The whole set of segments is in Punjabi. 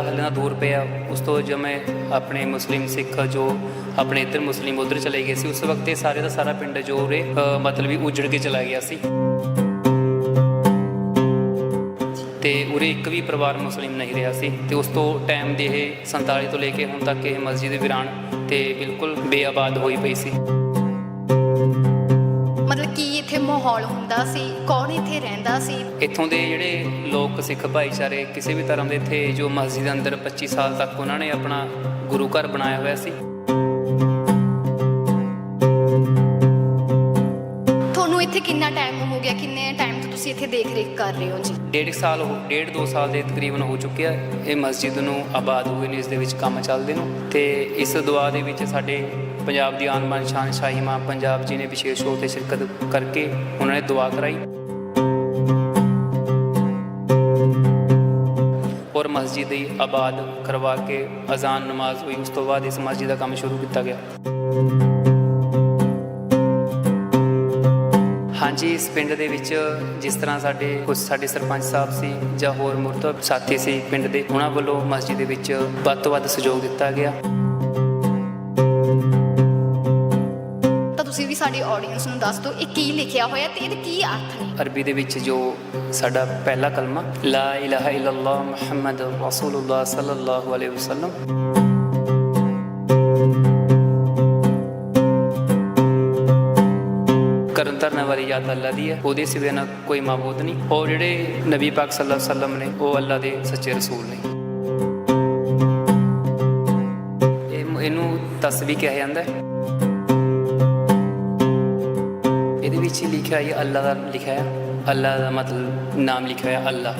ਹਲੇ ਨਾਲ ਦੂਰ ਪਿਆ। ਉਸ ਤੋਂ ਜਿਵੇਂ ਆਪਣੇ ਮੁਸਲਿਮ ਸਿੱਖ ਜੋ ਆਪਣੇ ਇੱਧਰ ਮੁਸਲਿਮ ਉਧਰ ਚਲੇ ਗਏ ਸੀ, ਉਸ ਵਕਤ ਇਹ ਸਾਰੇ ਦਾ ਸਾਰਾ ਪਿੰਡ ਜੋ ਉਰੇ ਮਤਲਬ ਵੀ ਉਜੜ ਕੇ ਚਲਾ ਗਿਆ ਸੀ। ਤੇ ਉਰੇ ਇੱਕ ਵੀ ਪਰਿਵਾਰ ਮੁਸਲਿਮ ਨਹੀਂ ਰਿਹਾ ਸੀ। ਤੇ ਉਸ ਤੋਂ ਟਾਈਮ ਦੇ ਇਹ 47 ਤੋਂ ਲੈ ਕੇ ਹੁਣ ਤੱਕ ਇਹ ਮਸਜਿਦ ਵਿਰਾਨ ਤੇ ਬਿਲਕੁਲ ਬੇਆਬਾਦ ਹੋਈ ਪਈ ਸੀ। ਮਾਹੌਲ ਹੁੰਦਾ ਸੀ ਕੌਣ ਇੱਥੇ ਰਹਿੰਦਾ ਸੀ? ਇੱਥੋਂ ਦੇ ਜਿਹੜੇ ਲੋਕ ਸਿੱਖ ਭਾਈਚਾਰੇ ਕਿਸੇ ਵੀ ਧਰਮ ਦੇ ਇੱਥੇ ਜੋ ਮਸਜਿਦ ਅੰਦਰ 25 ਸਾਲ ਤੱਕ ਉਹਨਾਂ ਨੇ ਆਪਣਾ ਗੁਰੂ ਘਰ ਬਣਾਇਆ ਹੋਇਆ ਸੀ। ਤੁਹਾਨੂੰ ਇੱਥੇ ਕਿੰਨਾ ਟਾਈਮ ਹੋ ਗਿਆ? ਕਿੰਨੇ ਟਾਈਮ ਤੋਂ ਤੁਸੀਂ ਇੱਥੇ ਦੇਖ ਰੇਖ ਕਰ ਰਹੇ ਹੋ ਜੀ? ਡੇਢ ਸਾਲ ਹੋ ਡੇਢ ਦੋ ਸਾਲ ਦੇ ਤਕਰੀਬਨ ਹੋ ਚੁੱਕਿਆ ਇਹ ਮਸਜਿਦ ਨੂੰ ਆਬਾਦ ਹੋਏ ਨੇ ਇਸ ਦੇ ਵਿੱਚ ਕੰਮ ਚੱਲਦੇ ਨੂੰ। ਤੇ ਇਸ ਦੁਆ ਦੇ ਵਿੱਚ ਸਾਡੇ ਪੰਜਾਬ ਦੀ ਆਨ ਬਾਨ ਸ਼ਾਨ ਸ਼ਾਹੀ ਮਾਂ ਪੰਜਾਬ ਜੀ ਨੇ ਵਿਸ਼ੇਸ਼ ਤੌਰ ਤੇ ਸ਼ਿਰਕਤ ਕਰਕੇ ਉਹਨਾਂ ਨੇ ਦੁਆ ਕਰਾਈ। ਔਰ ਮਸਜਿਦ ਦੀ ਆਬਾਦ ਕਰਵਾ ਕੇ ਅਜ਼ਾਨ ਨਮਾਜ਼ ਹੋਈ, ਉਸ ਤੋਂ ਬਾਅਦ ਇਸ ਮਸਜਿਦ ਦਾ ਕੰਮ ਸ਼ੁਰੂ ਕੀਤਾ ਗਿਆ। ਹਾਂਜੀ, ਇਸ ਪਿੰਡ ਦੇ ਵਿੱਚ ਜਿਸ ਤਰ੍ਹਾਂ ਸਾਡੇ ਕੁਝ ਸਾਡੇ ਸਰਪੰਚ ਸਾਹਿਬ ਸੀ ਜਾਂ ਹੋਰ ਮੁਰਤਬ ਸਾਥੀ ਸੀ ਪਿੰਡ ਦੇ, ਉਹਨਾਂ ਵੱਲੋਂ ਮਸਜਿਦ ਦੇ ਵਿੱਚ ਵੱਧ ਤੋਂ ਵੱਧ ਸਹਿਯੋਗ ਦਿੱਤਾ ਗਿਆ। ਸਾਡੀ ਆਡੀਅנס ਨੂੰ ਦੱਸ ਦਿਓ ਇਹ ਕੀ ਲਿਖਿਆ ਹੋਇਆ ਤੇ ਇਹਦੇ ਕੀ ਅਰਥ ਨੇ? ਅਰਬੀ ਦੇ ਵਿੱਚ ਜੋ ਸਾਡਾ ਪਹਿਲਾ ਕਲਮਾ, ਲਾ ਇਲਾਹਾ ਇਲੱਲਾ ਮੁਹੰਮਦ ਰਸੂਲullah ਸੱਲੱਲਾਹੁ ਅਲੈਹਿ ਵਸੱਲਮ। ਕਰਨ ਧਰਨ ਵਾਲੀ ਯਾਦ ਅੱਲਾ ਦੀ ਹੈ, ਉਹਦੇ ਸਿਵਾ ਨਾ ਕੋਈ ਮਾਬੂਦ ਨਹੀਂ। ਔਰ ਜਿਹੜੇ ਨਬੀ ਪਾਕ ਸੱਲੱਲਾਹੁ ਅਲੈਹਿ ਵਸੱਲਮ ਨੇ, ਉਹ ਅੱਲਾ ਦੇ ਸੱਚੇ ਰਸੂਲ ਨੇ। ਇਹਨੂੰ ਤਸਵੀ ਕਿਹਾ ਜਾਂਦਾ ਹੈ। ਵਿੱਚ ਹੀ ਲਿਖਿਆ ਹੈ ਅੱਲਾ ਦਾ ਲਿਖਿਆ ਹੈ ਅੱਲਾ ਦਾ ਮਤਲਬ ਨਾਮ ਲਿਖਿਆ ਹੈ ਅੱਲਾ।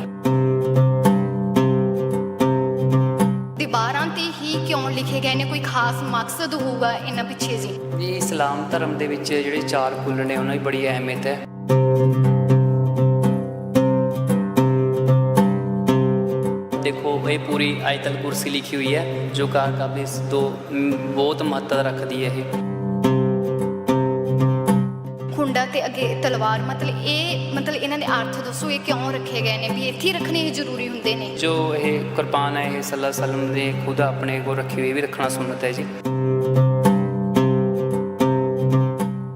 ਦੀਵਾਰਾਂ ਤੇ ਹੀ ਕਿਉਂ ਲਿਖੇ ਗਏ ਨੇ? ਕੋਈ ਖਾਸ ਮਕਸਦ ਹੋਊਗਾ ਇਹਨਾਂ ਪਿੱਛੇ ਜੀ? ਇਹ ਇਸਲਾਮ ਧਰਮ ਦੇ ਵਿੱਚ ਜਿਹੜੇ ਚਾਰ ਫੁੱਲ ਨੇ ਉਹਨਾਂ ਦੀ ਬੜੀ ਅਹਿਮੀਅਤ ਹੈ। ਦੇਖੋ ਇਹ ਪੂਰੀ ਆਇਤਲ ਕੁਰਸੀ ਲਿਖੀ ਹੋਈ ਹੈ ਜੋ ਕਾਰ ਕਾਬਿਲ ਤੋਂ ਬਹੁਤ ਮਹੱਤਵ ਰੱਖਦੀ ਹੈ ਇਹ। ਤੇ ਅੱਗੇ ਤਲਵਾਰ ਮਤਲਬ ਇਹ ਮਤਲਬ ਇਹਨਾਂ ਦੇ ਅਰਥ ਦੱਸੋ ਇਹ ਕਿਉਂ ਰੱਖੇ ਗਏ ਨੇ? ਵੀ ਇੱਥੇ ਰੱਖਣੇ ਹੀ ਜ਼ਰੂਰੀ ਹੁੰਦੇ ਨੇ। ਜੋ ਇਹ ਕੁਰਬਾਨ ਹੈ ਇਹ ਅਲੈਹਿ ਵਸੱਲਮ ਨੇ ਖੁਦ ਆਪਣੇ ਕੋਲ ਰੱਖੀ ਹੋਈ ਇਹ ਵੀ ਰੱਖਣਾ ਸੁਨਨਤ ਹੈ ਜੀ।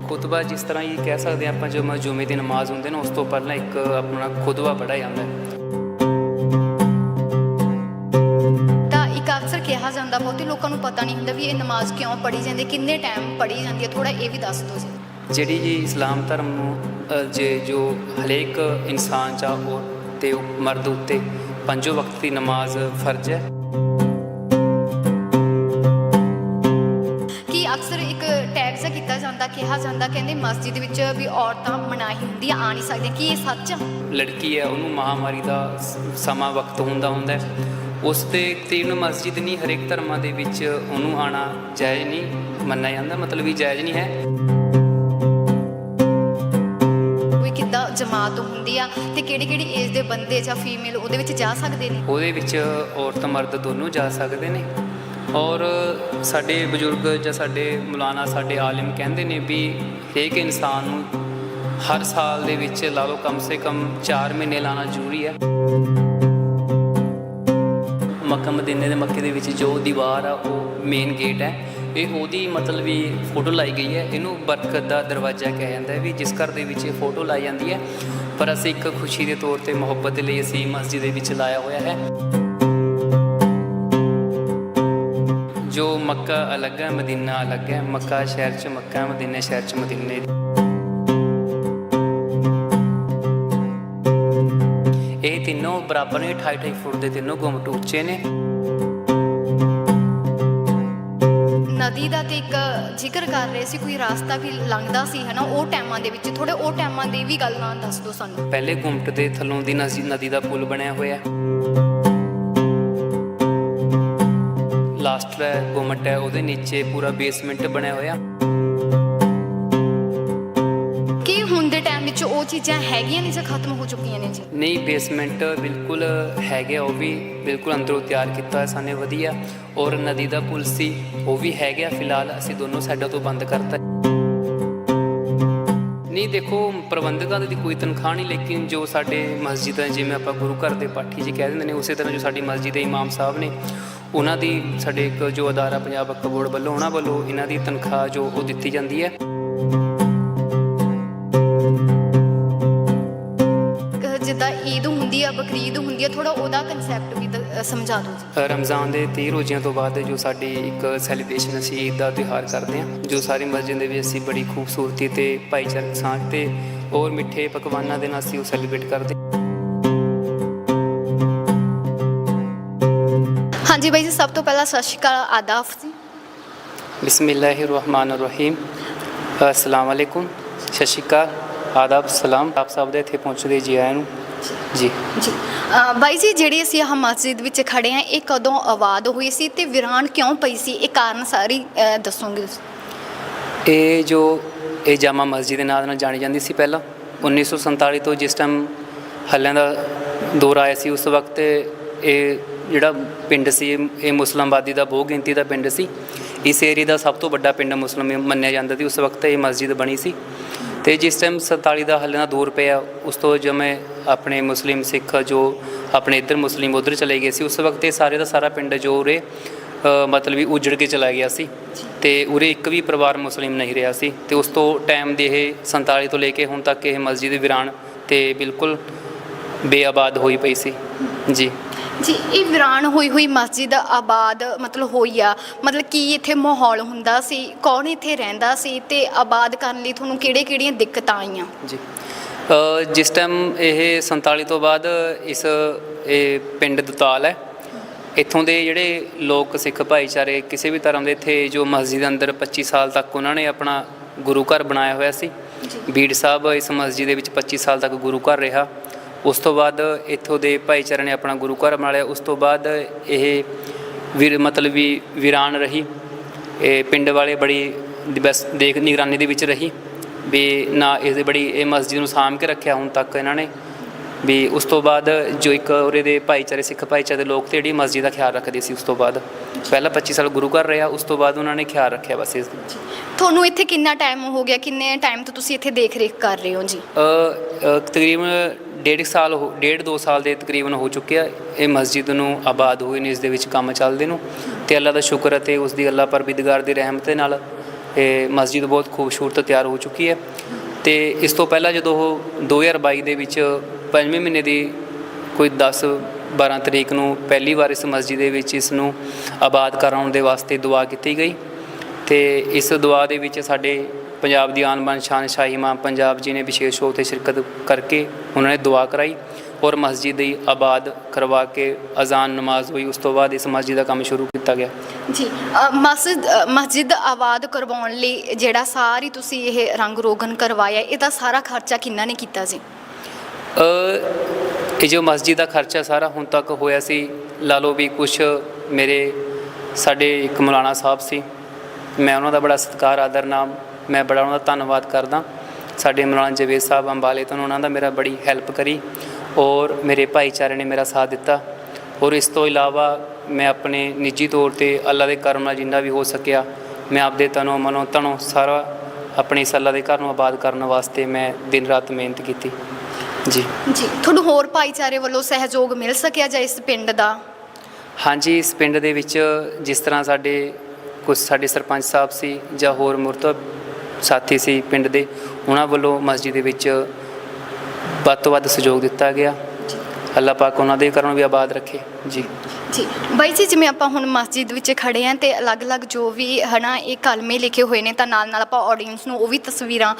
ਖੁਤਬਾ ਜਿਸ ਤਰ੍ਹਾਂ ਇਹ ਕਹਿ ਸਕਦੇ ਆਪਾਂ ਜੋ ਮ- ਜੁਮੇ ਦੀ ਨਮਾਜ਼ ਹੁੰਦੇ ਨੇ ਉਸ ਤੋਂ ਪਹਿਲਾਂ ਇੱਕ ਆਪਣਾ ਖੁਤਬਾ ਪੜ੍ਹਾਇਆ ਜਾਂਦਾ ਹੈ। ਤਾਂ ਇੱਕ ਅਕਸਰ ਕਿਹਾ ਜਾਂਦਾ ਬਹੁਤੇ ਲੋਕਾਂ ਨੂੰ ਪਤਾ ਨਹੀਂ ਹੁੰਦਾ ਵੀ ਇਹ ਨਮਾਜ਼ ਕਿਉਂ ਪੜ੍ਹੀ ਜਾਂਦੀ ਕਿੰਨੇ ਟਾਈਮ ਪੜ੍ਹੀ ਜਾਂਦੀ ਹੈ ਥੋੜਾ ਇਹ ਵੀ ਦੱਸ ਦਿਓ ਜੀ। ਜਿਹੜੀ ਜੀ ਇਸਲਾਮ ਧਰਮ ਨੂੰ ਜੇ ਜੋ ਹਰੇਕ ਇਨਸਾਨ ਚਾਹੋ ਤੇ ਉਹ ਮਰਦ ਉੱਤੇ ਪੰਜੋ ਵਕਤ ਦੀ ਨਮਾਜ਼ ਫਰਜ਼ ਹੈ। ਕਿ ਅਕਸਰ ਇੱਕ ਟੈਗ ਜਿਹਾ ਕੀਤਾ ਜਾਂਦਾ ਕਿਹਾ ਜਾਂਦਾ ਕਹਿੰਦੇ ਮਸਜਿਦ ਵਿੱਚ ਵੀ ਔਰਤਾਂ ਮਨਾਹੀ ਹੁੰਦੀ ਆ ਨਹੀਂ ਸਕਦੀਆਂ ਕੀ ਇਹ ਸੱਚ ਆ? ਲੜਕੀ ਹੈ ਉਹਨੂੰ ਮਹਾਮਾਰੀ ਦਾ ਸਮਾਂ ਵਕਤ ਹੁੰਦਾ ਹੁੰਦਾ ਉਸ ਤੇ ਤੀਨ ਮਸਜਿਦ ਨਹੀਂ ਹਰੇਕ ਧਰਮਾਂ ਦੇ ਵਿੱਚ ਉਹਨੂੰ ਆਣਾ ਜਾਇਜ਼ ਨਹੀਂ ਮੰਨਿਆ ਜਾਂਦਾ ਮਤਲਬ ਵੀ ਜਾਇਜ਼ ਨਹੀਂ ਹੈ। ਕਿੱਦਾਂ ਜਮਾਤ ਹੁੰਦੀ ਆ ਤੇ ਕਿਹੜੀ ਕਿਹੜੀ ਏਜ ਦੇ ਬੰਦੇ ਜਾਂ ਫੀਮੇਲ ਉਹਦੇ ਵਿੱਚ ਜਾ ਸਕਦੇ ਨੇ? ਉਹਦੇ ਵਿੱਚ ਔਰਤ ਮਰਦ ਦੋਨੋਂ ਜਾ ਸਕਦੇ ਨੇ। ਔਰ ਸਾਡੇ ਬਜ਼ੁਰਗ ਜਾਂ ਸਾਡੇ ਮੌਲਾਨਾ ਸਾਡੇ ਆਲਿਮ ਕਹਿੰਦੇ ਨੇ ਵੀ ਹਰੇਕ ਇਨਸਾਨ ਨੂੰ ਹਰ ਸਾਲ ਦੇ ਵਿੱਚ ਲਾ ਲਓ ਕਮ ਸੇ ਕਮ 4 ਮਹੀਨੇ ਲਾਣਾ ਜ਼ਰੂਰੀ ਹੈ। ਮੱਕਾ ਮਦੀਨੇ ਦੇ ਮੱਕੇ ਦੇ ਵਿੱਚ ਜੋ ਦੀਵਾਰ ਆ, ਉਹ ਮੇਨ ਗੇਟ ਹੈ। ਇਹ ਉਹਦੀ ਮਤਲਬ ਵੀ ਫੋਟੋ ਲਾਈ ਗਈ ਹੈ। ਇਹਨੂੰ ਬਰਕਤ ਦਾ ਦਰਵਾਜ਼ਾ ਕਿਹਾ ਜਾਂਦਾ ਹੈ ਵੀ ਜਿਸ ਘਰ ਦੇ ਵਿੱਚ ਇਹ ਫੋਟੋ ਲਾਈ ਜਾਂਦੀ ਹੈ। ਪਰ ਅਸੀਂ ਇੱਕ ਖੁਸ਼ੀ ਦੇ ਤੌਰ ਤੇ ਮੁਹੱਬਤ ਦੇ ਲਈ ਅਸੀਂ ਮਸਜਿਦ ਦੇ ਵਿੱਚ ਲਾਇਆ ਹੋਇਆ ਹੈ। ਜੋ ਮੱਕਾ ਅਲੱਗ ਹੈ, ਮਦੀਨਾ ਅਲੱਗ ਹੈ। ਮੱਕਾ ਸ਼ਹਿਰ ਚ ਮੱਕਾ, ਮਦੀਨਾ ਸ਼ਹਿਰ ਚ ਮਦੀਨੇ। ਇਹ ਤਿੰਨੋਂ ਬਰਾਬਰ ਨੇ 28 28 ਫੁੱਟ ਦੇ ਤਿੰਨੋਂ ਗੁੰਮਟ ਉੱਚੇ ਨੇ। ਨਦੀ ਦਾ ਤੇ ਇੱਕ ਜ਼ਿਕਰ ਕਰ ਰਹੇ ਸੀ, ਕੋਈ ਰਾਸਤਾ ਵੀ ਲੰਘਦਾ ਸੀ, ਹਨਾ, ਉਹ ਟਾਈਮਾਂ ਦੇ ਵਿੱਚ ਥੋੜੇ ਉਹ ਟਾਈਮਾਂ ਦੀ ਵੀ ਗੱਲ ਨਾਲ ਦੱਸ ਦਿਓ ਸਾਨੂੰ। ਪਹਿਲੇ ਗੁੰਮਟ ਦੇ ਥੱਲੋਂ ਦੀ ਨਦੀ ਨਦੀ ਦਾ ਪੁਲ ਬਣਿਆ ਹੋਇਆ ਲਾਸਟ ਦਾ ਗੁੰਮਟ ਹੈ, ਉਹਦੇ ਨੀਚੇ ਪੂਰਾ ਬੇਸਮੈਂਟ ਬਣਿਆ ਹੋਇਆ। ਚੀਜ਼ਾਂ ਹੈਗੀਆਂ ਨੇ ਜਾਂ ਖਤਮ ਹੋ ਚੁੱਕੀਆਂ ਨੇ ਜੀ? ਨਹੀਂ ਬੇਸਮੈਂਟ ਬਿਲਕੁਲ ਹੈਗੇ, ਉਹ ਵੀ ਬਿਲਕੁਲ ਅੰਦਰੋਂ ਤਿਆਰ ਕੀਤਾ ਹੈ ਸਾਨੇ ਵਧੀਆ। ਔਰ ਨਦੀ ਦਾ ਪੁਲ ਸੀ, ਉਹ ਵੀ ਹੈਗਾ ਫਿਲਹਾਲ ਅਸੀਂ ਦੋਨੋਂ ਸਾਈਡਾਂ ਤੋਂ ਬੰਦ ਕਰਤਾ। ਨਹੀਂ, ਦੇਖੋ, ਪ੍ਰਬੰਧਕਾਂ ਦੀ ਕੋਈ ਤਨਖਾਹ ਨਹੀਂ, ਲੇਕਿਨ ਜੋ ਸਾਡੇ ਮਸਜਿਦਾਂ ਜਿਵੇਂ ਆਪਾਂ ਗੁਰੂ ਘਰ ਦੇ ਪਾਠੀ ਜੀ ਕਹਿ ਦਿੰਦੇ ਨੇ, ਉਸੇ ਤਰ੍ਹਾਂ ਜੋ ਸਾਡੀ ਮਸਜਿਦ ਦੇ ਇਮਾਮ ਸਾਹਿਬ ਨੇ, ਉਹਨਾਂ ਦੀ ਸਾਡੇ ਇੱਕ ਜੋ ਅਦਾਰਾ ਪੰਜਾਬ ਵਕਫ ਬੋਰਡ ਵੱਲੋਂ, ਉਹਨਾਂ ਵੱਲੋਂ ਇਹਨਾਂ ਦੀ ਤਨਖਾਹ ਜੋ ਉਹ ਦਿੱਤੀ ਜਾਂਦੀ ਹੈ। ਈਦ ਹੁੰਦੀ ਆ ਬਕਰੀਦ ਹੁੰਦੀ ਆ ਥੋੜਾ ਉਹਦਾ ਕਨਸੈਪਟ ਵੀ ਦ- ਸਮਝਾ ਦਿਓ ਜੀ। ਰਮਜ਼ਾਨ ਦੇ 30 ਰੋਜ਼ਿਆਂ ਤੋਂ ਬਾਅਦ ਜੋ ਸਾਡੀ ਇੱਕ ਸੈਲੀਬ੍ਰੇਸ਼ਨ ਅਸੀਂ ਈਦ ਦਾ ਤਿਉਹਾਰ ਕਰਦੇ ਹਾਂ ਜੋ ਸਾਰੀ ਮਸਜਿਦ ਦੇ ਵਿੱਚ ਅਸੀਂ ਬੜੀ ਖੂਬਸੂਰਤੀ ਤੇ ਭਾਈਚਾਰਕ ਸਾਂਝ ਤੇ ਔਰ ਮਿੱਠੇ ਪਕਵਾਨਾਂ ਦੇ ਨਾਲ ਅਸੀਂ ਉਹ ਸੈਲੀਬ੍ਰੇਟ ਕਰਦੇ ਹਾਂ। ਹਾਂਜੀ ਬਾਈ ਜੀ ਸਭ ਤੋਂ ਪਹਿਲਾਂ ਸਤਿ ਸ਼੍ਰੀ ਅਕਾਲ ਆਦਾਬ ਜੀ। ਬਿਸਮਿਲ੍ਲਾਹਿਰਰਹਿਮਾਨਿਰਰਹੀਮ। ਅਸਲਾਮ ਵਾਲੇਕੁਮ ਸਤਿ ਸ਼੍ਰੀ ਅਕਾਲ। ਆਦਾਬ ਸਲਾਮ। ਆਪ ਸਭ ਦੇ ਇੱਥੇ ਪਹੁੰਚਦੇ ਜੀ ਆਇਆਂ ਨੂੰ। ਜੀ। ਜੀ। ਬਾਈ ਜੀ ਜਿਹੜੀ ਅਸੀਂ ਆਹ ਮਸਜਿਦ ਵਿੱਚ ਖੜੇ ਆ ਇਹ ਕਦੋਂ ਆਬਾਦ ਹੋਈ ਸੀ ਤੇ ਵਿਰਾਨ ਕਿਉਂ ਪਈ ਸੀ? ਇਹ ਕਾਰਨ ਸਾਰੀ ਅਹ ਦੱਸੋਗੇ ਤੁਸੀਂ। ਇਹ ਜੋ ਇਹ ਜਾਮਾ ਮਸਜਿਦ ਦੇ ਨਾਂ ਨਾਲ ਜਾਣੀ ਜਾਂਦੀ ਸੀ ਪਹਿਲਾਂ 1947 ਤੋਂ ਜਿਸ ਟਾਈਮ ਹੱਲਿਆਂ ਦਾ ਦੌਰ ਆਇਆ ਸੀ ਉਸ ਵਕਤ ਇਹ ਜਿਹੜਾ ਪਿੰਡ ਸੀ ਇਹ- ਮੁਸਲਮ ਆਬਾਦੀ ਦਾ ਬਹੁ ਗਿਣਤੀ ਦਾ ਪਿੰਡ ਸੀ। ਇਸ ਏਰੀਆ ਦਾ ਸਭ ਤੋਂ ਵੱਡਾ ਪਿੰਡ ਮੁਸਲਮ ਮੰਨਿਆ ਜਾਂਦਾ ਸੀ ਉਸ ਵਕਤ ਇਹ ਮਸਜਿਦ ਬਣੀ ਸੀ। ਤੇ ਜਿਸ ਟਾਈਮ 47 ਦਾ ਹੱਲਿਆਂ ਦਾ ਦੂਰ ਪਿਆ, ਉਸ ਤੋਂ ਜਿਵੇਂ ਆਪਣੇ ਮੁਸਲਿਮ ਸਿੱਖ ਜੋ ਆਪਣੇ ਇੱਧਰ ਮੁਸਲਿਮ ਉਧਰ ਚਲੇ ਗਏ ਸੀ, ਉਸ ਵਕਤ ਇਹ ਸਾਰੇ ਦਾ ਸਾਰਾ ਪਿੰਡ ਜੋ ਉਰੇ ਮਤਲਬ ਵੀ ਉਜੜ ਕੇ ਚਲਾ ਗਿਆ ਸੀ ਤੇ ਉਰੇ ਇੱਕ ਵੀ ਪਰਿਵਾਰ ਮੁਸਲਿਮ ਨਹੀਂ ਰਿਹਾ ਸੀ ਤੇ ਉਸ ਤੋਂ ਟਾਈਮ ਦੇ ਇਹ 47 ਤੋਂ ਲੈ ਕੇ ਹੁਣ ਤੱਕ ਇਹ ਮਸਜਿਦ ਵਿਰਾਨ ਤੇ ਬਿਲਕੁਲ ਬੇਆਬਾਦ ਹੋਈ ਪਈ ਸੀ। ਜੀ। ਜੀ ਇਹ ਵਿਰਾਨ ਹੋਈ ਹੋਈ ਮਸਜਿਦ ਆਬਾਦ ਮਤਲਬ ਹੋਈ ਆ। ਮਤਲਬ ਕੀ ਇੱਥੇ ਮਾਹੌਲ ਹੁੰਦਾ ਸੀ ਕੌਣ ਇੱਥੇ ਰਹਿੰਦਾ ਸੀ ਤੇ ਆਬਾਦ ਕਰਨ ਲਈ ਤੁਹਾਨੂੰ ਕਿਹੜੇ-ਕਿਹੜੀਆਂ ਦਿੱਕਤਾਂ ਆਈਆਂ? ਜੀ। ਜਿਸ ਟਾਈਮ ਇਹ 47 ਤੋਂ ਬਾਅਦ ਇਸ ਇਹ ਪਿੰਡ ਦੁਤਾਲ ਹੈ ਇੱਥੋਂ ਦੇ ਜਿਹੜੇ ਲੋਕ ਸਿੱਖ ਭਾਈਚਾਰੇ ਕਿਸੇ ਵੀ ਧਰਮ ਦੇ ਇੱਥੇ ਜੋ ਮਸਜਿਦ ਅੰਦਰ 25 ਸਾਲ ਤੱਕ ਉਹਨਾਂ ਨੇ ਆਪਣਾ ਗੁਰੂ ਘਰ ਬਣਾਇਆ ਹੋਇਆ ਸੀ। ਬੀੜ ਸਾਹਿਬ ਇਸ ਮਸਜਿਦ ਦੇ ਵਿੱਚ 25 ਸਾਲ ਤੱਕ ਗੁਰੂ ਘਰ ਰਿਹਾ। ਉਸ ਤੋਂ ਬਾਅਦ ਇੱਥੋਂ ਦੇ ਭਾਈਚਾਰੇ ਨੇ ਆਪਣਾ ਗੁਰੂ ਘਰ ਬਣਾ ਲਿਆ ਉਸ ਤੋਂ ਬਾਅਦ ਇਹ ਵੀਰ ਮਤਲਬ ਵੀ ਵੀਰਾਨ ਰਹੀ। ਇਹ ਪਿੰਡ ਵਾਲੇ ਬੜੀ ਦੀ ਬਸ ਦੇਖ ਨਿਗਰਾਨੀ ਦੇ ਵਿੱਚ ਰਹੀ ਵੀ ਨਾ ਇਸ ਦੇ ਬੜੀ ਇਹ ਮਸਜਿਦ ਨੂੰ ਸਾਂਭ ਕੇ ਰੱਖਿਆ ਹੁਣ ਤੱਕ ਇਹਨਾਂ ਨੇ। ਵੀ ਉਸ ਤੋਂ ਬਾਅਦ ਜੋ ਇੱਕ ਉਰੇ ਦੇ ਭਾਈਚਾਰੇ, ਸਿੱਖ ਭਾਈਚਾਰੇ ਦੇ ਲੋਕ ਤੇ ਜਿਹੜੀ ਮਸਜਿਦ ਦਾ ਖਿਆਲ ਰੱਖਦੇ ਸੀ ਉਸ ਤੋਂ ਬਾਅਦ। ਪਹਿਲਾਂ 25 ਸਾਲ ਗੁਰੂ ਘਰ ਰਿਹਾ ਉਸ ਤੋਂ ਬਾਅਦ ਉਹਨਾਂ ਨੇ ਖਿਆਲ ਰੱਖਿਆ ਬਸ ਇਸ ਤੁਹਾਨੂੰ ਇੱਥੇ ਕਿੰਨਾ ਟਾਈਮ ਹੋ ਗਿਆ? ਕਿੰਨੇ ਟਾਈਮ ਤੋਂ ਤੁਸੀਂ ਇੱਥੇ ਦੇਖ ਰੇਖ ਕਰ ਰਹੇ ਹੋ ਜੀ? ਅ, ਤਕਰੀਬਨ ਡੇਢ ਸਾਲ ਹੋ ਡੇਢ ਦੋ ਸਾਲ ਦੇ ਤਕਰੀਬਨ ਹੋ ਚੁੱਕਿਆ। ਇਹ ਮਸਜਿਦ ਨੂੰ ਆਬਾਦ ਹੋਏ ਨੇ ਇਸ ਦੇ ਵਿੱਚ ਕੰਮ ਚੱਲਦੇ ਨੂੰ। ਤੇ ਅੱਲਾ ਦਾ ਸ਼ੁਕਰ ਅਤੇ ਉਸ ਦੀ ਅੱਲਾ ਪਰਵਿਦਗਾਰ ਦੀ ਰਹਿਮਤ ਦੇ ਨਾਲ ਇਹ ਮਸਜਿਦ ਬਹੁਤ ਖੂਬਸੂਰਤ ਤਿਆਰ ਹੋ ਚੁੱਕੀ ਹੈ। ਤੇ ਇਸ ਤੋਂ ਪਹਿਲਾਂ ਜਦੋਂ ਉਹ 2022 ਦੇ ਵਿੱਚ ਪੰਜਵੇਂ ਮਹੀਨੇ ਦੀ ਕੋਈ 10 12 ਤਰੀਕ ਨੂੰ ਪਹਿਲੀ ਵਾਰ ਇਸ ਮਸਜਿਦ ਦੇ ਵਿੱਚ ਇਸ ਨੂੰ ਆਬਾਦ ਕਰਾਉਣ ਦੇ ਵਾਸਤੇ ਦੁਆ ਕੀਤੀ ਗਈ ਤੇ ਇਸ ਦੁਆ ਦੇ ਵਿੱਚ ਸਾਡੇ ਪੰਜਾਬ ਦੀ ਆਨ ਬਾਨ ਸ਼ਾਨ ਸ਼ਾਹੀ ਮਾਂ ਪੰਜਾਬ ਜੀ ਨੇ ਵਿਸ਼ੇਸ਼ ਤੌਰ ਤੇ ਸ਼ਿਰਕਤ ਕਰਕੇ ਉਹਨਾਂ ਨੇ ਦੁਆ ਕਰਾਈ ਔਰ ਮਸਜਿਦ ਦੀ ਆਬਾਦ ਕਰਵਾ ਕੇ ਅਜ਼ਾਨ ਨਮਾਜ਼ ਹੋਈ ਉਸ ਤੋਂ ਬਾਅਦ ਇਸ ਮਸਜਿਦ ਦਾ ਕੰਮ ਸ਼ੁਰੂ ਕੀਤਾ ਗਿਆ। ਜੀ ਮਸਜਿਦ ਮਸਜਿਦ ਆਬਾਦ ਕਰਵਾਉਣ ਲਈ ਜਿਹੜਾ ਸਾਰੀ ਤੁਸੀਂ ਇਹ ਰੰਗ ਰੋਗਨ ਕਰਵਾਇਆ ਇਹਦਾ ਸਾਰਾ ਖਰਚਾ ਕਿੰਨਾ ਨੇ ਕੀਤਾ ਜੀ? ਅ, ਇਹ ਜੋ ਮਸਜਿਦ ਦਾ ਖਰਚਾ ਸਾਰਾ ਹੁਣ ਤੱਕ ਹੋਇਆ ਸੀ ਲਾ ਲਓ ਵੀ ਕੁਝ ਮੇਰੇ ਸਾਡੇ ਇੱਕ ਮੌਲਾਨਾ ਸਾਹਿਬ ਸੀ ਮੈਂ ਉਹਨਾਂ ਦਾ ਬੜਾ ਸਤਿਕਾਰ ਆਦਰ ਨਾਮ ਮੈਂ ਬੜਾ ਉਹਨਾਂ ਦਾ ਧੰਨਵਾਦ ਕਰਦਾ। ਸਾਡੇ ਮੌਲਾਨਾ ਜਵੇਦ ਸਾਹਿਬ ਅੰਬਾਲੇ ਤੋਂ ਉਹਨਾਂ ਦਾ ਮੇਰਾ ਬੜੀ ਹੈਲਪ ਕਰੀ ਔਰ ਮੇਰੇ ਭਾਈਚਾਰੇ ਨੇ ਮੇਰਾ ਸਾਥ ਦਿੱਤਾ। ਔਰ ਇਸ ਤੋਂ ਇਲਾਵਾ ਮੈਂ ਆਪਣੇ ਨਿੱਜੀ ਤੌਰ ਤੇ ਅੱਲਾ ਦੇ ਕਰਮ ਨਾਲ ਜਿੰਨਾ ਵੀ ਹੋ ਸਕਿਆ ਮੈਂ ਆਪਦੇ ਤਨੋਂ ਮਨੋਂ ਤਨੋਂ ਸਾਰਾ ਆਪਣੇ ਇਸ ਅੱਲਾ ਦੇ ਘਰ ਨੂੰ ਆਬਾਦ ਕਰਨ ਵਾਸਤੇ ਮੈਂ ਦਿਨ ਰਾਤ ਮਿਹਨਤ ਕੀਤੀ। ਜੀ। ਜੀ ਤੁਹਾਨੂੰ ਹੋਰ ਭਾਈਚਾਰੇ ਵੱਲੋਂ ਸਹਿਯੋਗ ਮਿਲ ਸਕਿਆ ਜਾਂ ਇਸ ਪਿੰਡ ਦਾ? ਹਾਂਜੀ ਇਸ ਪਿੰਡ ਦੇ ਵਿੱਚ ਜਿਸ ਤਰ੍ਹਾਂ ਸਾਡੇ ਕੁਝ ਸਾਡੇ ਸਰਪੰਚ ਸਾਹਿਬ ਸੀ ਜਾਂ ਹੋਰ ਮੁਰਤਬ ਸਾਥੀ ਸੀ ਪਿੰਡ ਦੇ ਉਹਨਾਂ ਵੱਲੋਂ ਮਸਜਿਦ ਦੇ ਵਿੱਚ ਵੱਧ ਤੋਂ ਵੱਧ ਸਹਿਯੋਗ ਦਿੱਤਾ ਗਿਆ। ਅੱਲਾਹ ਪਾਕ ਉਹਨਾਂ ਦੇ ਘਰਾਂ ਵੀ ਆਬਾਦ ਰੱਖੇ। ਜੀ। ਜੀ। ਬਾਈ ਜੀ, ਜਿਵੇਂ ਆਪਾਂ ਹੁਣ ਮਸਜਿਦ ਵਿੱਚ ਖੜੇ ਆਂ ਤੇ ਅਲੱਗ-ਅਲੱਗ ਜੋ ਵੀ ਹਨਾ ਇਹ ਕਲਮੇ ਲਿਖੇ ਹੋਏ ਨੇ ਤਾਂ ਨਾਲ-ਨਾਲ ਆਪਾਂ ਆਡੀਅנס ਨੂੰ ਉਹ ਵੀ ਤਸਵੀਰਾਂ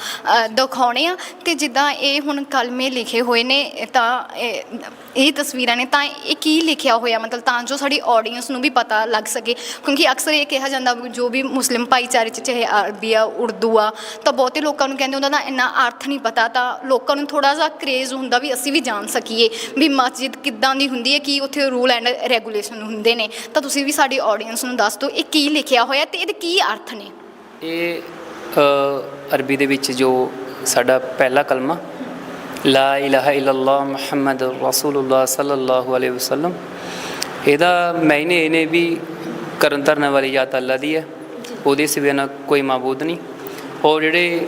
ਦਿਖਾਉਣੇ ਆ। ਤੇ ਜਿੱਦਾਂ ਇਹ ਹੁਣ ਕਲਮੇ ਲਿਖੇ ਹੋਏ ਨੇ, ਤਾਂ ਇਹ ਤਸਵੀਰਾਂ ਨੇ ਤਾਂ ਇਹ ਕੀ ਲਿਖਿਆ ਹੋਇਆ? ਮਤਲਬ ਤਾਂ ਜੋ ਸਾਡੀ ਆਡੀਅנס ਨੂੰ ਵੀ ਪਤਾ ਲੱਗ ਸਕੇ। ਕਿਉਂਕਿ ਅਕਸਰ ਇਹ ਕਿਹਾ ਜਾਂਦਾ ਜੋ ਵੀ ਮੁਸਲਿਮ ਭਾਈਚਾਰੇ 'ਚ, ਚਾਹੇ ਅਰਬੀ ਆ, ਉਰਦੂ ਆ, ਤਾਂ ਬਹੁਤੇ ਲੋਕਾਂ ਨੂੰ ਕਹਿੰਦੇ ਉਹਨਾਂ ਦਾ ਇੰਨਾ ਅਰਥ ਨਹੀਂ ਪਤਾ। ਤਾਂ ਲੋਕਾਂ ਨੂੰ ਥੋੜਾ ਜਿਹਾ ਕਰੇਜ਼ ਹੁੰਦਾ ਵੀ ਅਸੀਂ ਵੀ ਜਾਣ ਸਕੀਏ, ਵੀ ਮਸਜਿਦ ਕਿੱਦਾਂ ਦੀ ਹੁੰਦੀ ਹੈ, ਕੀ ਉੱਥੇ ਰੂਲ ਐਂਡ ਰੈਗੂਲੇਸ਼ਨ ਹੁੰਦੇ ਨੇ, ਤਾਂ ਤੁਸੀਂ ਵੀ ਸਾਡੀ ਆਡੀਅנס ਨੂੰ ਦੱਸ ਦਿਓ, ਇਹ ਕੀ ਲਿਖਿਆ ਹੋਇਆ ਤੇ ਇਹਦੇ ਕੀ ਅਰਥ ਨੇ? ਇਹ ਅਰਬੀ ਦੇ ਵਿੱਚ ਜੋ ਸਾਡਾ ਪਹਿਲਾ ਕਲਮਾ, ਲਾ ਇਲਾਹਾ ਇਲੱਲਾ ਮੁਹੰਮਦ ਰਸੂਲullah ਸੱਲੱਲਾਹੁ ਅਲੈहि ਵਸੱਲਮ, ਇਹਦਾ ਮੈਨੇ ਇਹਨੇ ਵੀ ਕਰਨ ਧਰਨ ਵਾਲੀ ਜਾਤ ਅੱਲਾ ਦੀ ਹੈ, ਉਹਦੇ ਸਿਵਾ ਨਾ ਕੋਈ ਮਾਬੂਦ ਨਹੀਂ ਔਰ ਜਿਹੜੇ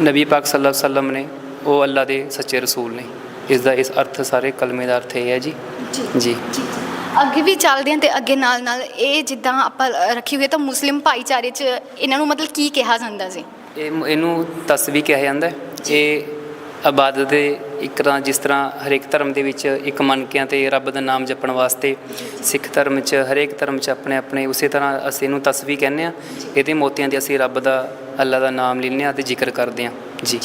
ਨਬੀ ਪਾਕ ਸੱਲੱਲਾਹੁ ਅਲੈहि ਵਸੱਲਮ ਨੇ, ਉਹ ਅੱਲਾ ਦੇ ਸੱਚੇ ਰਸੂਲ ਨੇ। ਇਸ ਦਾ ਇਸ ਅਰਥ ਸਾਰੇ ਕਲਮੇ ਦਾ ਅਰਥ ਇਹ ਹੈ ਜੀ। ਜੀ। ਅੱਗੇ ਵੀ ਚੱਲਦੇ ਹਾਂ ਤੇ ਅੱਗੇ ਨਾਲ ਨਾਲ ਇਹ ਜਿੱਦਾਂ ਆਪਾਂ ਰੱਖੀ ਹੋਈ ਹੈ ਤਾਂ ਮੁਸਲਿਮ ਭਾਈਚਾਰੇ 'ਚ ਇਹਨਾਂ ਨੂੰ ਮਤਲਬ ਕੀ ਕਿਹਾ ਜਾਂਦਾ ਜੀ ਇਹ ਇਹਨੂੰ ਤਸਵੀ ਕਿਹਾ ਜਾਂਦਾ ਹੈ। ਇਹ ਇਬਾਦਤ ਦੇ ਇੱਕ ਤਰ੍ਹਾਂ ਜਿਸ ਤਰ੍ਹਾਂ ਹਰੇਕ ਧਰਮ ਦੇ ਵਿੱਚ ਇੱਕ ਮਨਕਿਆਂ ਤੇ ਰੱਬ ਦਾ ਨਾਮ ਜਪਣ ਵਾਸਤੇ ਸਿੱਖ ਧਰਮ 'ਚ ਹਰੇਕ ਧਰਮ 'ਚ ਆਪਣੇ ਆਪਣੇ ਉਸੇ ਤਰ੍ਹਾਂ ਅਸੀਂ ਇਹਨੂੰ ਤਸਵੀ ਕਹਿੰਦੇ ਆ ਇਹਦੇ ਮੋਤੀਆਂ ਦੇ ਅਸੀਂ ਰੱਬ ਦਾ ਅੱਲਾ ਦਾ ਨਾਮ ਲੈਂਦੇ ਆ ਤੇ ਜ਼ਿਕਰ ਕਰਦੇ ਆ ਜੀ।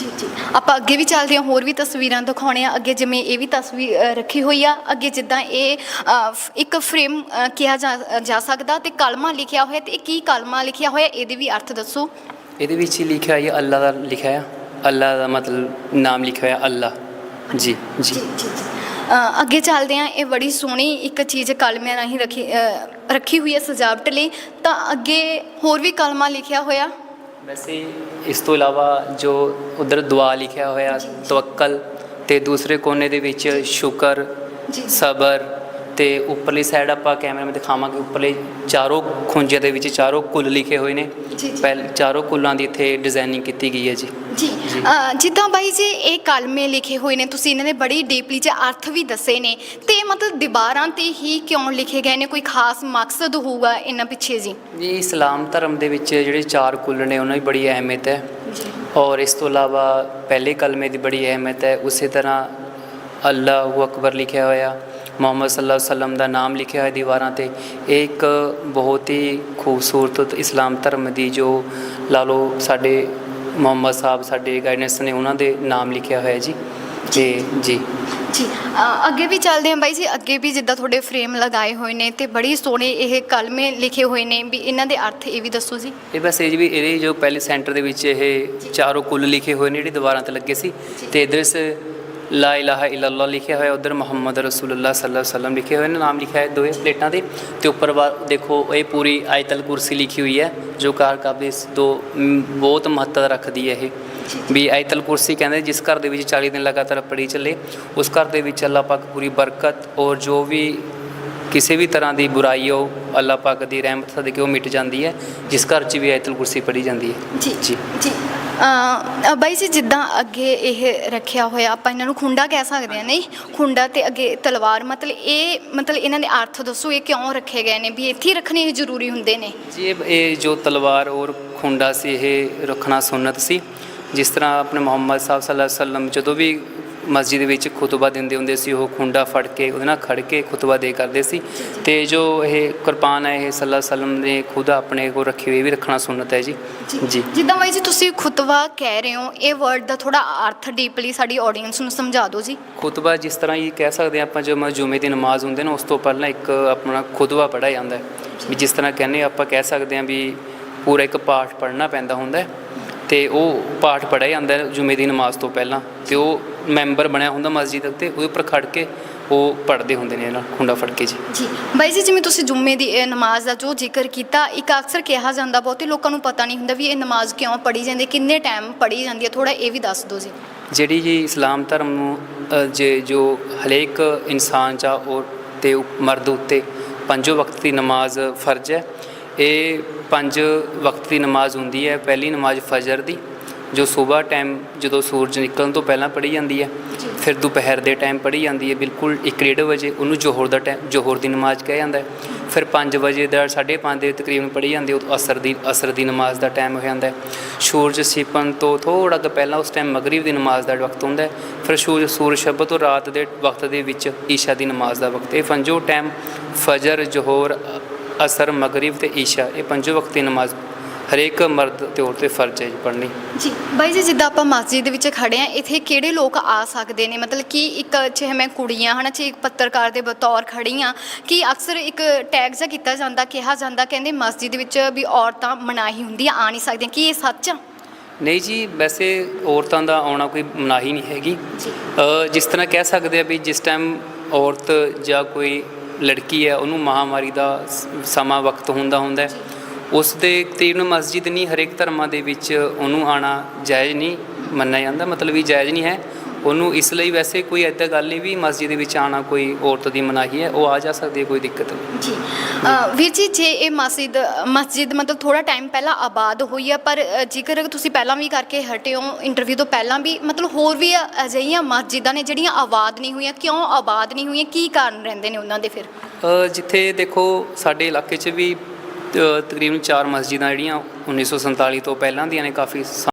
ਆਪਾਂ ਅੱਗੇ ਵੀ ਚੱਲਦੇ ਹਾਂ ਹੋਰ ਵੀ ਤਸਵੀਰਾਂ ਦਿਖਾਉਣੇ ਆ। ਅੱਗੇ ਜਿਵੇਂ ਇਹ ਵੀ ਤਸਵੀਰ ਰੱਖੀ ਹੋਈ ਆ। ਅੱਗੇ ਜਿੱਦਾਂ ਇਹ ਅ, ਫ- ਇੱਕ ਫਰੇਮ ਕਿਹਾ ਜਾ ਜਾ ਸਕਦਾ ਤੇ ਕਲਮਾ ਲਿਖਿਆ ਹੋਇਆ ਤੇ ਇਹ ਕੀ ਕਲਮਾ ਲਿਖਿਆ ਹੋਇਆ ਇਹਦੇ ਵੀ ਅਰਥ ਦੱਸੋ। ਇਹਦੇ ਵਿੱਚ ਹੀ ਲਿਖਿਆ ਹੈ ਅੱਲਾ ਦਾ ਲਿਖਿਆ ਹੈ ਅੱਲਾ ਦਾ ਮਤਲਬ ਨਾਮ ਲਿਖਿਆ ਹੋਇਆ ਅੱਲਾ ਜੀ ਜੀ। ਅ, ਅੱਗੇ ਚੱਲਦੇ ਹਾਂ ਇਹ ਬੜੀ ਸੋਹਣੀ ਇੱਕ ਚੀਜ਼ ਕਲਮਿਆਂ ਰਾਹੀਂ ਰੱਖੀ ਅ, ਰੱਖੀ ਹੋਈ ਹੈ ਸਜਾਵਟ ਲਈ। ਤਾਂ ਅੱਗੇ ਹੋਰ ਵੀ ਕਲਮਾ ਲਿਖਿਆ ਹੋਇਆ। ਵੈਸੇ ਇਸ ਤੋਂ ਇਲਾਵਾ ਜੋ ਉਧਰ ਦੁਆ ਲਿਖਿਆ ਹੋਇਆ ਤਵੱਕਲ ਤੇ ਦੂਸਰੇ ਕੋਨੇ ਦੇ ਵਿੱਚ ਸ਼ੁਕਰ ਜੀ। ਸਬਰ ਤੇ ਉੱਪਰਲੀ ਸਾਈਡ ਆਪਾਂ ਕੈਮਰੇ ਵਿੱਚ ਦਿਖਾਵਾਂਗੇ ਉੱਪਰਲੇ ਚਾਰੋਂ ਖੁੰਝੇ ਦੇ ਵਿੱਚ ਚਾਰੋਂ ਕੁੱਲ ਲਿਖੇ ਹੋਏ ਨੇ। ਪਹਿਲ ਚਾਰੋਂ ਕੁੱਲਾਂ ਦੀ ਇੱਥੇ ਡਿਜ਼ਾਈਨਿੰਗ ਕੀਤੀ ਗਈ ਹੈ ਜੀ। ਜੀ। ਜਿੱਦਾਂ ਬਾਈ ਜੀ ਇਹ ਕਲਮੇ ਲਿਖੇ ਹੋਏ ਨੇ ਤੁਸੀਂ ਇਹਨਾਂ ਦੇ ਬੜੀ ਡੀਪਲੀ ਚ ਅਰਥ ਵੀ ਦੱਸੇ ਨੇ। ਤੇ ਮਤਲਬ ਦੀਵਾਰਾਂ ਤੇ ਹੀ ਕਿਉਂ ਲਿਖੇ ਗਏ ਨੇ? ਕੋਈ ਖਾਸ ਮਕਸਦ ਹੋਊਗਾ ਇਹਨਾਂ ਪਿੱਛੇ ਜੀ? ਜੀ ਇਸਲਾਮ ਧਰਮ ਦੇ ਵਿੱਚ ਜਿਹੜੇ ਚਾਰ ਕੁੱਲ ਨੇ ਉਹਨਾਂ ਦੀ ਬੜੀ ਅਹਿਮੀਅਤ ਹੈ। ਔਰ ਇਸ ਤੋਂ ਇਲਾਵਾ ਪਹਿਲੇ ਕਲਮੇ ਦੀ ਬੜੀ ਅਹਿਮੀਅਤ ਹੈ। ਉਸੇ ਤਰ੍ਹਾਂ ਅੱਲਾਹੁ ਅਕਬਰ ਲਿਖਿਆ ਹੋਇਆ ਮੁਹੰਮਦ ਸੱਲੱਲਾਹੁ ਅਲੈਹਿ ਵਸੱਲਮ ਦਾ ਨਾਮ ਲਿਖਿਆ ਹੋਇਆ ਦੀਵਾਰਾਂ ਤੇ ਇਹ ਇੱਕ ਬਹੁਤ ਹੀ ਖੂਬਸੂਰਤ ਇਸਲਾਮ ਧਰਮ ਦੀ ਜੋ ਲਾ ਲਓ ਸਾਡੇ ਮੁਹੰਮਦ ਸਾਹਿਬ ਸਾਡੇ ਗਾਈਡੈਂਸ ਨੇ ਉਹਨਾਂ ਦੇ ਨਾਮ ਲਿਖਿਆ ਹੋਇਆ ਜੀ। ਜੀ। ਜੀ ਅ, ਅੱਗੇ ਵੀ ਚੱਲਦੇ ਹਾਂ ਬਾਈ ਜੀ ਅੱਗੇ ਵੀ ਜਿੱਦਾਂ ਤੁਹਾਡੇ ਫਰੇਮ ਲਗਾਏ ਹੋਏ ਨੇ ਤੇ ਬੜੀ ਸੋਹਣੇ ਇਹ ਕਲਮੇ ਲਿਖੇ ਹੋਏ ਨੇ ਵੀ ਇਹਨਾਂ ਦੇ ਅਰਥ ਇਹ ਵੀ ਦੱਸੋ ਜੀ। ਇਹ ਬਸ ਇਹ ਜੀ ਵੀ ਇਹਦੇ ਜੋ ਪਹਿਲੇ ਸੈਂਟਰ ਦੇ ਵਿੱਚ ਇਹ ਚਾਰੋਂ ਕੁੱਲ ਲਿਖੇ ਹੋਏ ਨੇ ਜਿਹੜੇ ਦੀਵਾਰਾਂ ਤੇ ਲੱਗੇ ਸੀ। ਤੇ ਇਧਰ ਸ ਲਾ ਇਲਾਹਾ ਇਲੱਲਾ ਲਿਖਿਆ ਹੋਇਆ ਉਧਰ ਮੁਹੰਮਦ ਰਸੂਲੁੱਲਾਹ ਸੱਲੱਲਾਹੁ ਅਲੈਹਿ ਵਸੱਲਮ ਲਿਖੇ ਹੋਏ ਨੇ ਨਾਮ ਲਿਖਿਆ ਹੈ ਦੋਏ ਪਲੇਟਾਂ ਤੇ। ਤੇ ਉੱਪਰ ਦੇਖੋ ਇਹ ਪੂਰੀ ਆਇਤਲ ਕੁਰਸੀ ਲਿਖੀ ਹੋਈ ਹੈ ਜੋ ਕਾਰ ਕਾਬੇ ਇਸ ਦੋ ਬਹੁਤ ਮਹੱਤਵ ਰੱਖਦੀ ਹੈ ਇਹ। ਵੀ ਆਇਤਲ ਕੁਰਸੀ ਕਹਿੰਦੇ ਜਿਸ ਘਰ ਦੇ ਵਿੱਚ 40 ਦਿਨ ਲਗਾਤਾਰ ਪੜੀ ਚੱਲੇ ਉਸ ਘਰ ਦੇ ਵਿੱਚ ਅੱਲਾਹ ਪਾਕ ਪੂਰੀ ਬਰਕਤ ਔਰ ਜੋ ਵੀ ਕਿਸੇ ਵੀ ਤਰ੍ਹਾਂ ਦੀ ਬੁਰਾਈ ਹੋ ਅੱਲਾਹ ਪਾਕ ਦੀ ਰਹਿਮਤ ਸਦਕੇ ਉਹ ਮਿਟ ਜਾਂਦੀ ਹੈ ਜਿਸ ਘਰ 'ਚ ਵੀ ਆਇਤਲ ਕੁਰਸੀ ਪੜੀ ਜਾਂਦੀ ਹੈ। ਜੀ। ਜੀ। ਬਾਈ ਜੀ, ਜਿੱਦਾਂ ਅੱਗੇ ਇਹ ਰੱਖਿਆ ਹੋਇਆ, ਆਪਾਂ ਇਹਨਾਂ ਨੂੰ ਖੁੰਡਾ ਕਹਿ ਸਕਦੇ ਹਾਂ, ਨਹੀਂ? ਖੁੰਡਾ ਤੇ ਅੱਗੇ ਤਲਵਾਰ, ਮਤਲਬ ਇਹ, ਮਤਲਬ ਇਹਨਾਂ ਦੇ ਅਰਥ ਦੱਸੋ, ਇਹ ਕਿਉਂ ਰੱਖੇ ਗਏ ਨੇ? ਵੀ ਇੱਥੇ ਹੀ ਰੱਖਣੇ ਇਹ ਜ਼ਰੂਰੀ ਹੁੰਦੇ ਨੇ? ਜੀ, ਇਹ- ਜੋ ਤਲਵਾਰ ਔਰ ਖੁੰਡਾ ਸੀ, ਇਹ ਰੱਖਣਾ ਸੁਨਨਤ ਸੀ। ਜਿਸ ਤਰ੍ਹਾਂ ਆਪਣੇ ਮੁਹੰਮਦ ਸਾਹਿਬ ਸੱਲੱਲਾਹੁ ਅਲੈਹਿ ਵਸੱਲਮ ਜਦੋਂ ਵੀ ਮਸਜਿਦ ਵਿੱਚ ਖੁਤਬਾ ਦਿੰਦੇ ਹੁੰਦੇ ਸੀ ਉਹ ਖੁੰਡਾ ਫੜ ਕੇ ਉਹਦੇ ਨਾਲ ਖੜ ਕੇ ਖੁਤਬਾ ਦੇ ਕਰਦੇ ਸੀ। ਤੇ ਜੋ ਇਹ ਕੁਰਬਾਨ ਹੈ ਇਹ ਅਲੈਹਿ ਵਸੱਲਮ ਨੇ ਖੁਦ ਆਪਣੇ ਕੋਲ ਰੱਖੀ ਹੋਈ ਵੀ ਰੱਖਣਾ ਸੁਨਨਤ ਹੈ ਜੀ। ਜੀ। ਜਿੱਦਾਂ ਬਾਈ ਜੀ ਤੁਸੀਂ ਖੁਤਵਾ ਕਹਿ ਰਹੇ ਹੋ ਇਹ ਵਰਡ ਦਾ ਥੋੜਾ ਅਰਥ ਡੀਪਲੀ ਸਾਡੀ ਆਡੀਅנס ਨੂੰ ਸਮਝਾ ਦਿਓ ਜੀ। ਖੁਤਬਾ ਜਿਸ ਤਰ੍ਹਾਂ ਇਹ ਕਹਿ ਸਕਦੇ ਹਾਂ ਆਪਾਂ ਜਦੋਂ ਜੁਮੇ ਦੀ ਨਮਾਜ਼ ਹੁੰਦੇ ਨੇ ਉਸ ਤੋਂ ਪਹਿਲਾਂ ਇੱਕ ਆਪਣਾ ਖੁਤਬਾ ਪੜ੍ਹਿਆ ਜਾਂਦਾ ਹੈ। ਵੀ ਜਿਸ ਤਰ੍ਹਾਂ ਕਹਿੰਦੇ ਆਪਾਂ ਕਹਿ ਸਕਦੇ ਹਾਂ ਵੀ ਪੂਰਾ ਇੱਕ ਪਾਠ ਪੜ੍ਹਨਾ ਪੈਂਦਾ ਹੁੰਦਾ ਹੈ। ਤੇ ਉਹ ਪਾਠ ਪੜ੍ਹਿਆ ਜਾਂਦਾ ਹੈ ਜੁਮੇ ਦੀ ਨਮਾਜ਼ ਤੋਂ ਪਹਿਲਾਂ ਤੇ ਉਹ ਮੈਂਬਰ ਬਣਿਆ ਹੁੰਦਾ ਮਸਜਿਦ ਉੱਤੇ ਉਹਦੇ ਉੱਪਰ ਖੜ ਕੇ ਉਹ ਪੜ੍ਹਦੇ ਹੁੰਦੇ ਨੇ ਇਹਨਾਂ ਖੁੰਡਾ ਫੜ ਕੇ ਜੀ। ਜੀ। ਬਾਈ ਜੀ ਜਿਵੇਂ ਤੁਸੀਂ ਜੁੰਮੇ ਦੀ ਇਹ ਨਮਾਜ਼ ਦਾ ਜੋ ਜ਼ਿਕਰ ਕੀਤਾ ਇੱਕ ਅਕਸਰ ਕਿਹਾ ਜਾਂਦਾ ਬਹੁਤੇ ਲੋਕਾਂ ਨੂੰ ਪਤਾ ਨਹੀਂ ਹੁੰਦਾ ਵੀ ਇਹ ਨਮਾਜ਼ ਕਿਉਂ ਪੜ੍ਹੀ ਜਾਂਦੀ ਹੈ ਕਿੰਨੇ ਟਾਈਮ ਪੜ੍ਹੀ ਜਾਂਦੀ ਹੈ ਥੋੜਾ ਇਹ ਵੀ ਦੱਸ ਦਿਓ ਜੀ। ਜਿਹੜੀ ਜੀ ਇਸਲਾਮ ਧਰਮ ਨੂੰ ਅ, ਜੇ ਜੋ ਹਰੇਕ ਇਨਸਾਨ ਚਾ ਔਰ ਤੇ ਉਪ- ਮਰਦ ਉੱਤੇ ਪੰਜੋ ਵਕਤ ਦੀ ਨਮਾਜ਼ ਫਰਜ਼ ਹੈ ਇਹ ਪੰਜ ਵਕਤ ਦੀ ਨਮਾਜ਼ ਹੁੰਦੀ ਹੈ ਪਹਿਲੀ ਨਮਾਜ਼ ਫਜਰ ਦੀ ਜੋ ਸਵੇਰ ਟਾਈਮ ਜਦੋਂ ਸੂਰਜ ਨਿਕਲਣ ਤੋਂ ਪਹਿਲਾਂ ਪੜ੍ਹੀ ਜਾਂਦੀ ਹੈ ਫਿਰ ਦੁਪਹਿਰ ਦੇ ਟਾਈਮ ਪੜ੍ਹੀ ਜਾਂਦੀ ਹੈ ਬਿਲਕੁਲ 1:30 ਵਜੇ ਉਹਨੂੰ ਜ਼ੋਹਰ ਦਾ ਟਾਈਮ ਜ਼ੋਹਰ ਦੀ ਨਮਾਜ਼ ਕਿਹਾ ਜਾਂਦਾ ਹੈ। ਫਿਰ 5 ਵਜੇ ਦਾ 5:30 ਦੇ ਤਕਰੀਬਨ ਪੜ੍ਹੀ ਜਾਂਦੀ ਉਹ ਅਸਰ ਦੀ ਅਸਰ ਦੀ ਨਮਾਜ਼ ਦਾ ਟਾਈਮ ਹੋ ਜਾਂਦਾ ਸੂਰਜ ਛਿਪਣ ਤੋਂ ਥੋੜਾ ਕੁ ਪਹਿਲਾਂ ਉਸ ਟਾਈਮ ਮਗਰਿਬ ਦੀ ਨਮਾਜ਼ ਦਾ ਵਕਤ ਹੁੰਦਾ ਫਿਰ ਸੂਰਜ ਸੂਰਜ ਛਿਪਣ ਤੋਂ ਰਾਤ ਦੇ ਵਕਤ ਦੇ ਵਿੱਚ ਈਸ਼ਾ ਦੀ ਨਮਾਜ਼ ਦਾ ਵਕਤ ਇਹ ਪੰਜੋ ਟਾਈਮ ਫਜਰ ਜ਼ੋਹਰ ਅਸਰ ਮਗਰਿਬ ਤੇ ਈਸ਼ਾ ਇਹ ਪੰਜੋ ਵਕਤ ਦੀ ਨਮਾਜ਼ ਹਰੇਕ ਮਰਦ ਤੇ ਔਰਤ ਤੇ ਫਰਜ਼ ਹੈ ਜੀ ਪੜ੍ਹਨੀ। ਜੀ ਬਾਈ ਜੀ ਜਿੱਦਾਂ ਆਪਾਂ ਮਸਜਿਦ ਦੇ ਵਿੱਚ ਖੜੇ ਆ ਇੱਥੇ ਕਿਹੜੇ ਲੋਕ ਆ ਸਕਦੇ ਨੇ? ਮਤਲਬ ਕਿ ਇੱਕ ਚਾਹੇ ਮੈਂ ਕੁੜੀਆਂ ਹਨਾ ਚਾਹੇ ਇੱਕ ਪੱਤਰਕਾਰ ਦੇ ਬਤੌਰ ਖੜੀ ਆ ਕਿ ਅਕਸਰ ਇੱਕ ਟੈਗ ਜਿਹਾ ਕੀਤਾ ਜਾਂਦਾ ਕਿਹਾ ਜਾਂਦਾ ਕਹਿੰਦੇ ਮਸਜਿਦ ਵਿੱਚ ਵੀ ਔਰਤਾਂ ਮਨਾਹੀ ਹੁੰਦੀ ਆ ਆ ਨਹੀਂ ਸਕਦੀਆਂ। ਕੀ ਇਹ ਸੱਚ ਆ? ਨਹੀਂ ਜੀ ਵੈਸੇ ਔਰਤਾਂ ਦਾ ਆਉਣਾ ਕੋਈ ਮਨਾਹੀ ਨਹੀਂ ਹੈਗੀ। ਜਿਸ ਤਰ੍ਹਾਂ ਕਹਿ ਸਕਦੇ ਆ ਵੀ ਜਿਸ ਟਾਈਮ ਔਰਤ ਜਾਂ ਕੋਈ ਲੜਕੀ ਹੈ ਉਹਨੂੰ ਮਹਾਮਾਰੀ ਦਾ ਸਮਾਂ ਵਕਤ ਹੁੰਦਾ ਹੁੰਦਾ ਹੈ। ਉਸ ਦੇ ਤਕਰੀਬਨ ਮਸਜਿਦ ਨਹੀਂ ਹਰੇਕ ਧਰਮਾਂ ਦੇ ਵਿੱਚ ਉਹਨੂੰ ਆਣਾ ਜਾਇਜ਼ ਨਹੀਂ ਮੰਨਿਆ ਜਾਂਦਾ ਮਤਲਬ ਵੀ ਜਾਇਜ਼ ਨਹੀਂ ਹੈ। ਉਹਨੂੰ ਇਸ ਲਈ ਵੈਸੇ ਕੋਈ ਐਦਾਂ ਗੱਲ ਨਹੀਂ ਵੀ ਮਸਜਿਦ ਦੇ ਵਿੱਚ ਆਣਾ ਕੋਈ ਔਰਤ ਦੀ ਮਨਾਹੀ ਹੈ ਉਹ ਆ ਜਾ ਸਕਦੀ ਹੈ ਕੋਈ ਦਿੱਕਤ ਨਹੀਂ। ਜੀ। ਵੀਰ ਜੀ ਜੇ ਇਹ ਮਸਜਿਦ ਮਸਜਿਦ ਮਤਲਬ ਥੋੜਾ ਟਾਈਮ ਪਹਿਲਾਂ ਆਬਾਦ ਹੋਈ ਆ ਪਰ ਜੇਕਰ ਤੁਸੀਂ ਪਹਿਲਾਂ ਵੀ ਕਰਕੇ ਹਟੇ ਹੋ ਇੰਟਰਵਿਊ ਤੋਂ ਪਹਿਲਾਂ ਵੀ ਮਤਲਬ ਹੋਰ ਵੀ ਅਜਿਹੀਆਂ ਮਸਜਿਦਾਂ ਨੇ ਜਿਹੜੀਆਂ ਆਬਾਦ ਨਹੀਂ ਹੋਈਆਂ ਕਿਉਂ ਆਬਾਦ ਨਹੀਂ ਹੋਈਆਂ ਕੀ ਕਾਰਨ ਰਹਿੰਦੇ ਨੇ ਉਹਨਾਂ ਦੇ ਫਿਰ? ਜਿੱਥੇ ਦੇਖੋ ਸਾਡੇ ਇਲਾਕੇ 'ਚ ਵੀ ਤਕਰੀਬਨ ਚਾਰ ਮਸਜਿਦਾਂ ਜਿਹੜੀਆਂ 1947 ਤੋਂ ਪਹਿਲਾਂ ਦੀਆਂ ਨੇ ਕਾਫੀ